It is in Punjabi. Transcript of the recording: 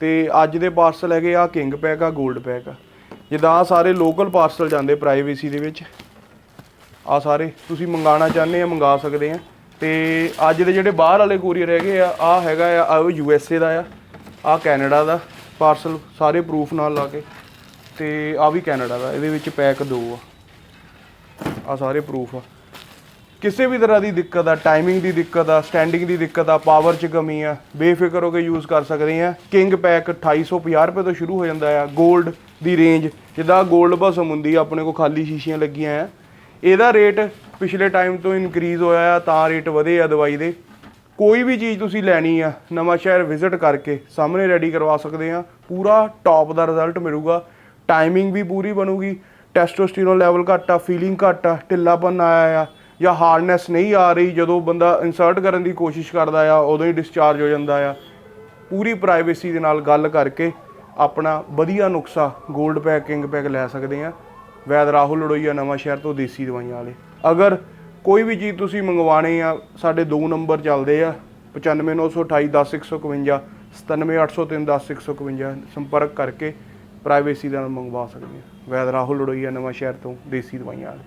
ਤੇ ਅੱਜ ਦੇ ਪਾਰਸਲ ਹੈਗੇ ਆ ਕਿੰਗ ਪੈਕ ਆ 골ਡ ਪੈਕ ਆ। ਜਿੱਦਾਂ ਆ ਸਾਰੇ ਲੋਕਲ ਪਾਰਸਲ ਜਾਂਦੇ ਪ੍ਰਾਈਵੇਸੀ ਦੇ ਵਿੱਚ। ਆ ਸਾਰੇ ਤੁਸੀਂ ਮੰਗਾਉਣਾ ਚਾਹੁੰਦੇ ਆ, ਮੰਗਾ ਸਕਦੇ ਆ। ਤੇ ਅੱਜ ਦੇ ਜਿਹੜੇ ਬਾਹਰ ਵਾਲੇ ਕੋਰੀਅਰ ਹੈਗੇ ਆ ਆ ਹੈਗਾ ਆ ਆ ਯੂ ਐਸ ਏ ਦਾ ਆ ਆ ਕੈਨੇਡਾ ਦਾ ਪਾਰਸਲ ਸਾਰੇ ਪ੍ਰੂਫ ਨਾਲ ਲਾ ਕੇ। ਤੇ ਆ ਵੀ ਕੈਨੇਡਾ ਦਾ, ਇਹਦੇ ਵਿੱਚ ਪੈਕ ਦੋ ਆ। ਆ ਸਾਰੇ ਪ੍ਰੂਫ ਆ। ਕਿਸੇ ਵੀ ਤਰ੍ਹਾਂ ਦੀ ਦਿੱਕਤ ਆ ਟਾਈਮਿੰਗ ਦੀ ਦਿੱਕਤ ਆ ਸਟੈਂਡਿੰਗ ਦੀ ਦਿੱਕਤ ਆ ਪਾਵਰ 'ਚ ਕਮੀ ਆ, ਬੇਫਿਕਰ ਹੋ ਕੇ ਯੂਜ਼ ਕਰ ਸਕਦੇ ਆ। ਕਿੰਗ ਪੈਕ 2850 ਰੁਪਏ ਤੋਂ ਸ਼ੁਰੂ ਹੋ ਜਾਂਦਾ ਆ 골ਡ ਦੀ ਰੇਂਜ ਜਿੱਦਾਂ 골ਡ ਬਸਮ ਹੁੰਦੀ ਆ, ਆਪਣੇ ਕੋਲ ਖਾਲੀ ਸ਼ੀਸ਼ੀਆਂ ਲੱਗੀਆਂ ਆ। ਇਹਦਾ ਰੇਟ ਪਿਛਲੇ ਟਾਈਮ ਤੋਂ ਇਨਕਰੀਜ਼ ਹੋਇਆ ਆ, ਤਾਂ ਰੇਟ ਵਧੇ ਆ ਦਵਾਈ ਦੇ। ਕੋਈ ਵੀ ਚੀਜ਼ ਤੁਸੀਂ ਲੈਣੀ ਆ, ਨਵਾਂ ਸ਼ਹਿਰ ਵਿਜ਼ਿਟ ਕਰਕੇ ਸਾਹਮਣੇ ਰੈਡੀ ਕਰਵਾ ਸਕਦੇ ਆ। ਪੂਰਾ ਟੌਪ ਦਾ ਰਿਜ਼ਲਟ ਮਿਲੂਗਾ। ਟਾਈਮਿੰਗ ਵੀ ਪੂਰੀ ਬਣੂਗੀ। ਟੈਸਟੋਸਟੇਰੋਨ ਲੈਵਲ ਘੱਟ ਆ ਫੀਲਿੰਗ ਘੱਟ ਆ, ਢਿੱਲਾਪਨ ਆਇਆ ਆ। ਜਾਂ ਹਾਰਡਨੈਸ ਨਹੀਂ ਆ ਰਹੀ, ਜਦੋਂ ਬੰਦਾ ਇਨਸਰਟ ਕਰਨ ਦੀ ਕੋਸ਼ਿਸ਼ ਕਰਦਾ ਆ, ਉਦੋਂ ਹੀ ਡਿਸਚਾਰਜ ਹੋ ਜਾਂਦਾ ਆ। ਪੂਰੀ ਪ੍ਰਾਈਵੇਸੀ ਦੇ ਨਾਲ ਗੱਲ ਕਰਕੇ ਆਪਣਾ ਵਧੀਆ ਨੁਕਸਾ 골ਡ ਪੈਕ ਕਿੰਗ ਪੈਕ ਲੈ ਸਕਦੇ ਆ। ਵੈਦ ਰਾਹੁਲ ਲੜੋਈਆ ਨਵਾਂ ਸ਼ਹਿਰ ਤੋਂ ਦੇਸੀ ਦਵਾਈਆਂ ਵਾਲੇ। ਅਗਰ ਕੋਈ ਵੀ ਚੀਜ਼ ਤੁਸੀਂ ਮੰਗਵਾਣੇ ਆ, ਸਾਡੇ ਦੋ ਨੰਬਰ ਚੱਲਦੇ ਆ 95928 10151 97803 10151 ਸੰਪਰਕ ਕਰਕੇ ਪ੍ਰਾਈਵੇਸੀ ਦੇ ਨਾਲ ਮੰਗਵਾ ਸਕਦੇ ਆ। ਵੈਦ ਰਾਹੁਲ ਲੜੋਈਆ ਨਵਾਂ ਸ਼ਹਿਰ ਤੋਂ ਦੇਸੀ ਦਵਾਈਆਂ ਵਾਲੇ।